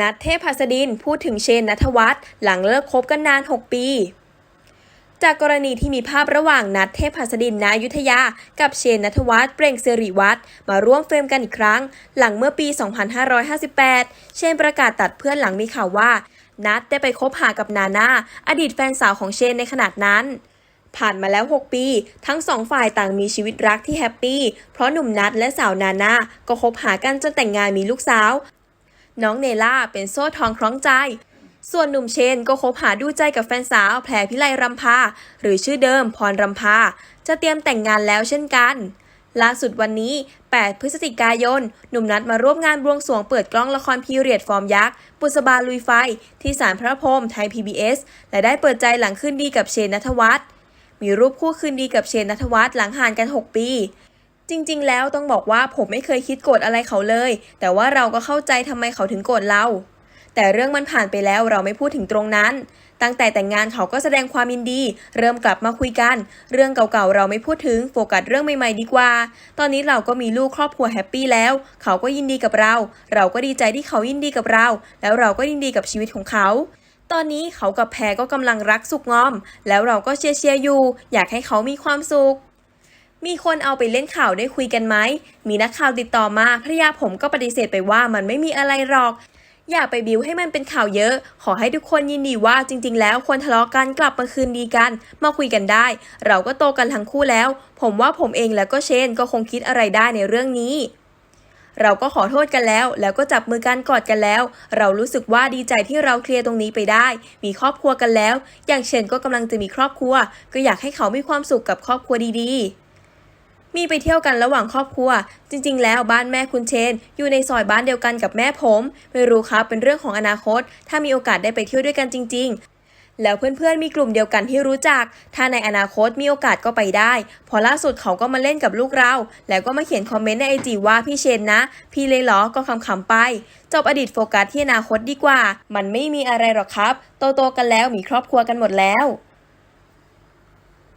นัทเทพหัสดินพูดถึงเชนนัทวัฒน์หลังเลิกคบกันนาน 6 ปี จากกรณีที่มีภาพระหว่างนัทเทพหัสดินนายุทธยา กับเชนนัทวัฒน์เปล่งสิริวัฒน์มาร่วมเฟรมกันอีกครั้ง หลังเมื่อปี 2558 เชนประกาศตัดเพื่อนหลังมีข่าวว่า นัทได้ไปคบหากับนาน่าอดีตแฟนสาวของเชนในขนาดนั้นผ่านมาแล้ว 6 ปี ทั้งสองฝ่ายต่างมีชีวิตรักที่แฮปปี้ เพราะหนุ่มนัทและสาวนานาก็คบหากันจนแต่งงานมีลูกสาว น้องเนล่าเป็นโซ่ทองคล้องใจ ส่วนหนุ่มเชนก็คบหาดูใจกับแฟนสาวแพรพิไลรำพา หรือชื่อเดิมพรรำพา จะเตรียมแต่งงานแล้วเช่นกัน ล่าสุดวันนี้ 8 พฤศจิกายน หนุ่มนัดมาร่วมงานบวงสรวงเปิดกล้องละครพีเรียดฟอร์มยักษ์ปุษบาลุยไฟ ที่ศาลพระพรมไทย PBS และได้เปิดใจหลังคืนดีกับเชนนัทวัฒน์มีรูปคู่คืนดีกับเชนนัทวัฒน์หลังห่างกัน 6 ปี จริงๆ แล้วต้องบอกว่าผมไม่เคยคิดโกรธอะไรเขาเลย แต่ว่าเราก็เข้าใจทำไมเขาถึงโกรธเรา แต่เรื่องมันผ่านไปแล้วเราไม่พูดถึงตรงนั้น ตั้งแต่แต่งงานเขาก็แสดงความยินดี เริ่มกลับมาคุยกัน เรื่องเก่าๆ เราไม่พูดถึงโฟกัสเรื่องใหม่ๆ ดีกว่า ตอนนี้เราก็มีลูกครอบครัวแฮปปี้แล้ว เขาก็ยินดีกับเรา เราก็ดีใจที่เขายินดีกับเรา แล้วเราก็ยินดีกับชีวิตของเขาตอนนี้เขากับแพรก็กำลังรักสุกงอม แล้วเราก็เชียร์เชียร์อยู่ อยากให้เขามีความสุข มีคนเอาไปเล่นข่าวได้คุยกันไหม มีนักข่าวติดต่อมาภรรยาผมก็ปฏิเสธไปว่ามันไม่มีอะไรหรอก อย่าไปบิวให้มันเป็นข่าวเยอะ ขอให้ทุกคนยินดีว่าจริง ๆ แล้วควรทะเลาะกันกลับมาคืนดีกัน มาคุยกันได้ เราก็โตกันทั้งคู่แล้ว ผมว่าผมเองแล้วก็เชนก็คงคิดอะไรได้ในเรื่องนี้เราก็ขอโทษกันแล้ว แล้วก็จับมือกันกอดกันแล้ว เรารู้สึกว่าดีใจที่เราเคลียร์ตรงนี้ไปได้ มีครอบครัวกันแล้ว อย่างเชนก็กำลังจะมีครอบครัว ก็อยากให้เขามีความสุขกับครอบครัวดีๆ มีไปเที่ยวกันระหว่างครอบครัว จริง ๆ แล้วบ้านแม่คุณเชน อยู่ในซอยบ้านเดียวกันกับแม่ผม ไม่รู้ครับเป็นเรื่องของอนาคต ถ้ามีโอกาสได้ไปเที่ยวด้วยกันจริง ๆแล้วเพื่อนๆมีกลุ่มเดียวกันที่รู้จัก ถ้าในอนาคตมีโอกาสก็ไปได้ พอล่าสุดเขาก็มาเล่นกับลูกเรา แล้วก็มาเขียนคอมเมนต์ในไอจีว่าพี่เชนนะ พี่เลยหรอ ก็คำๆไป จบอดีตโฟกัสที่อนาคตดีกว่า มันไม่มีอะไรหรอกครับ โตๆกันแล้วมีครอบครัวกันหมดแล้ว